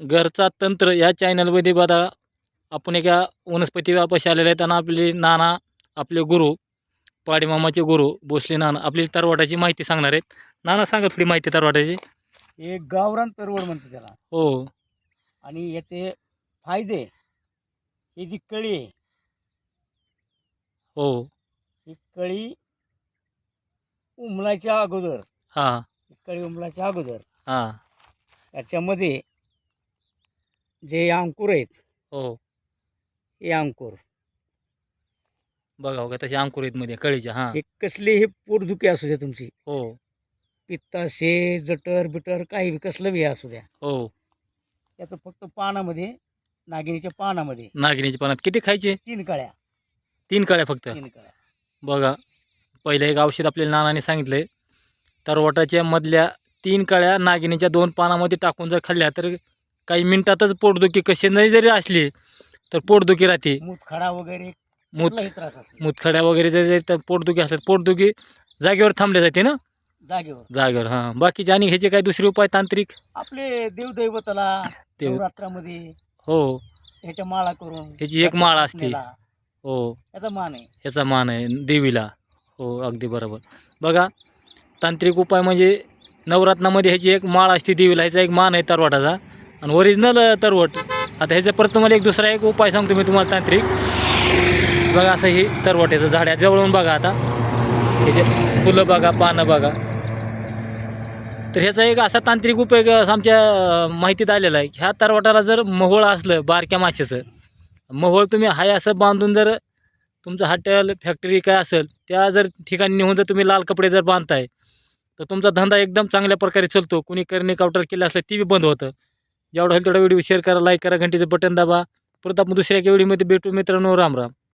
घरचा तंत्र या चॅनलमध्ये बघा. आपण एका वनस्पती व्यापाशी आलेले आहेत आणि आपले नाना आपले गुरु पाडीमामाचे गुरु भोसले नाना आपली तरवाटाची माहिती सांगणार आहेत. नाना सांगा थोडी माहिती तरवाटाची. हे गावरान तरवड म्हणते त्याला. हो. आणि याचे फायदे ही जी कळी आहे हो. ही कळी उमलाच्या अगोदर. हां. ही कळी उमलाच्या अगोदर. हां. याच्यामध्ये जे अंकुर आहेत. हो. हे अंकुर. बघा हो का तसे अंकुरीतमध्ये कळीच्या हां. हे कसले हे पोटदुखी असू द्या तुमची. हो. पित्ताशे जटर बिटर काही बी कसलं बी असू द्या. हो. याचं फक्त पानामध्ये नागिनीच्या पानामध्ये. नागिनीच्या पानात किती खायचे? तीन कळ्या. तीन कळ्या फक्त? तीन कळ्या. बघा पहिलं एक औषध आपल्याला नानाने सांगितलं आहे तरवटाच्या मधल्या तीन कळ्या नागिनीच्या दोन पानामध्ये टाकून जर खाल्ल्या तर काही मिनिटातच पोटदुखी कशी नाही जरी असली तर पोटदुखी राहते. मुतखडा वगैरे मूत कुठलाही त्रास असेल मुतखड्या वगैरे जर तर पोटदुखी असतात पोटदुखी जागेवर थांबल्या जाते ना? जागेवर. जागेवर हां. बाकीचे आणि ह्याचे काही दुसरे उपाय तांत्रिक? आपले देवदैवताला देव- नवरात्रामध्ये हो. ह्याच्या माळा करून ह्याची एक माळ असते. हो. याचा मान आहे. ह्याचा मान आहे. देवीला. हो अगदी बरोबर. बघा तांत्रिक उपाय म्हणजे नवरात्रामध्ये ह्याची एक माळ असते देवीला ह्याचा एक मान आहे तरवटाचा आणि ओरिजिनल तरवट आता ह्याच्या परत तुम्हाला एक दुसरा एक उपाय सांगतो मी तुम्हाला तांत्रिक. बघा असं हे तरवट्याचं झाड आहे. जवळून बघा आता. ह्याचे फुलं बघा पानं बघा. तर ह्याचा एक असा तांत्रिक उपयोग आमच्या माहितीत आलेला आहे. ह्या तरवटाला जर मोहोळ असलं बारक्या माशाचं मोहोळ तुम्ही हाय असं बांधून जर तुमचं हॉटेल फॅक्टरी काय असेल त्या जर ठिकाणी नेऊन जर तुम्ही लाल कपडे जर बांधताय तर तुमचा धंदा एकदम चांगल्या प्रकारे चालतो. कुणी करणे काउंटर केलं असलं ती बी बंद होतं. जेवढं होईल तेवढा व्हिडिओ शेअर करा लाईक करा घंटीचं बटन दाबा. परत आपण दुसऱ्या एका व्हिडिओमध्ये भेटू मित्रांनो. राम राम.